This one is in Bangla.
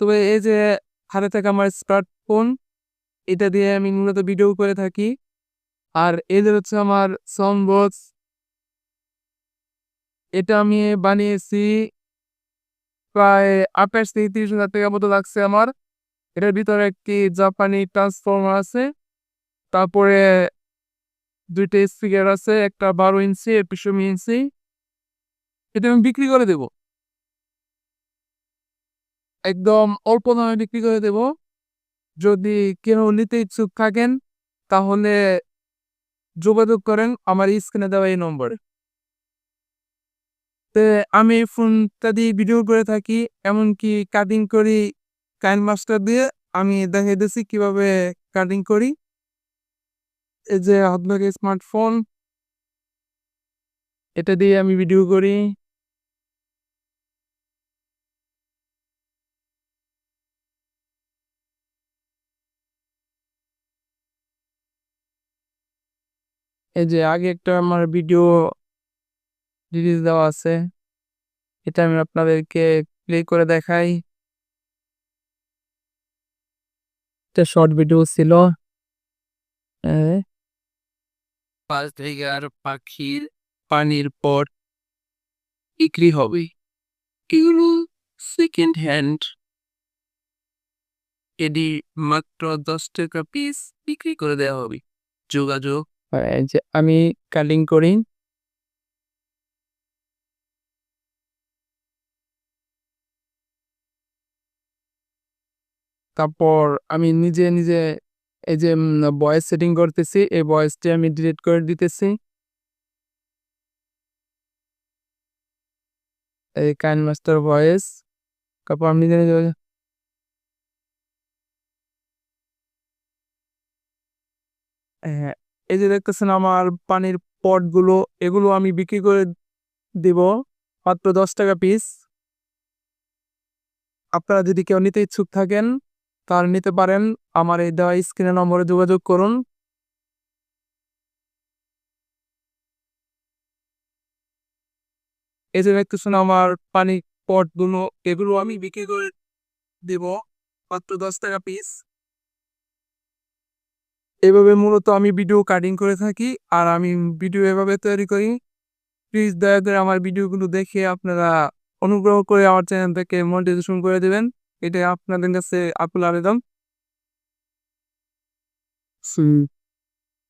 তবে এই যে হাতে থাকা আমার স্মার্টফোন এটা দিয়ে আমি মূলত ভিডিও করে থাকি। আর এদের হচ্ছে আমার সাউন্ড বক্স এটা আমি বানিয়েছি প্রায় আঠাশ থেকে তিরিশ হাজার টাকা মতো লাগছে আমার। এটার ভিতরে একটি জাপানি ট্রান্সফর্মার আছে। তারপরে দুইটা স্পিকার আছে, একটা বারো ইঞ্চি এপিসমি ইঞ্চি। এটা আমি বিক্রি করে দেব। একদম অল্প দামে বিক্রি করে দেব। যদি কেউ নিতে ইচ্ছুক থাকেন, তাহলে যোগাযোগ করেন আমার স্ক্রিনে দেওয়া এই নম্বরে। তে আমি ফোনটা দিয়ে ভিডিও করে থাকি, এমনকি কাটিং করি কাইন মাস্টার দিয়ে আমি দেখাই দিচ্ছি কীভাবে কাটিং করি। এই যে আপনাকে স্মার্টফোন এটা দিয়ে আমি ভিডিও করি। এই যে আগে একটা আমার ভিডিও রিলিজ দেওয়া আছে, এটা আমি আপনাদেরকে প্লে করে দেখাই। একটা শর্ট ভিডিও ছিল। পাঁচ জায়গার পাখির পানির পর বিক্রি হবে। এগুলো সেকেন্ড হ্যান্ড এটি মাত্র দশ টাকা পিস বিক্রি করে দেওয়া হবে। যোগাযোগ যে আমি কালিং করি। তারপর আমি নিজে নিজে এই যে ভয়েস সেটিং করতেছি, এই ভয়েসটি আমি ডিলিট করে দিতেছি। এই কাইন মাস্টার ভয়েস তারপর আমি নিজে নিজে হ্যাঁ এই যে দেখতেছেন আমার পানির পটগুলো, এগুলো আমি বিক্রি করে দিব মাত্র দশ টাকা পিস আপনারা যদি কেউ নিতে ইচ্ছুক থাকেন, তার নিতে পারেন। আমার এই দেওয়া স্ক্রিনের নম্বরে যোগাযোগ করুন। এই যে দেখতেছেন আমার পানি পটগুলো, এগুলো আমি বিক্রি করে দেব মাত্র দশ টাকা পিস এভাবে মূলত আমি ভিডিও কাটিং করে থাকি। আর আমি ভিডিও এভাবে তৈরি করি। প্লিজ দয়া করে আমার ভিডিওগুলো দেখে আপনারা অনুগ্রহ করে আমার চ্যানেলটাকে মনিটাইজেশন করে দেবেন। এটা আপনাদের কাছে আপুল আবেদন।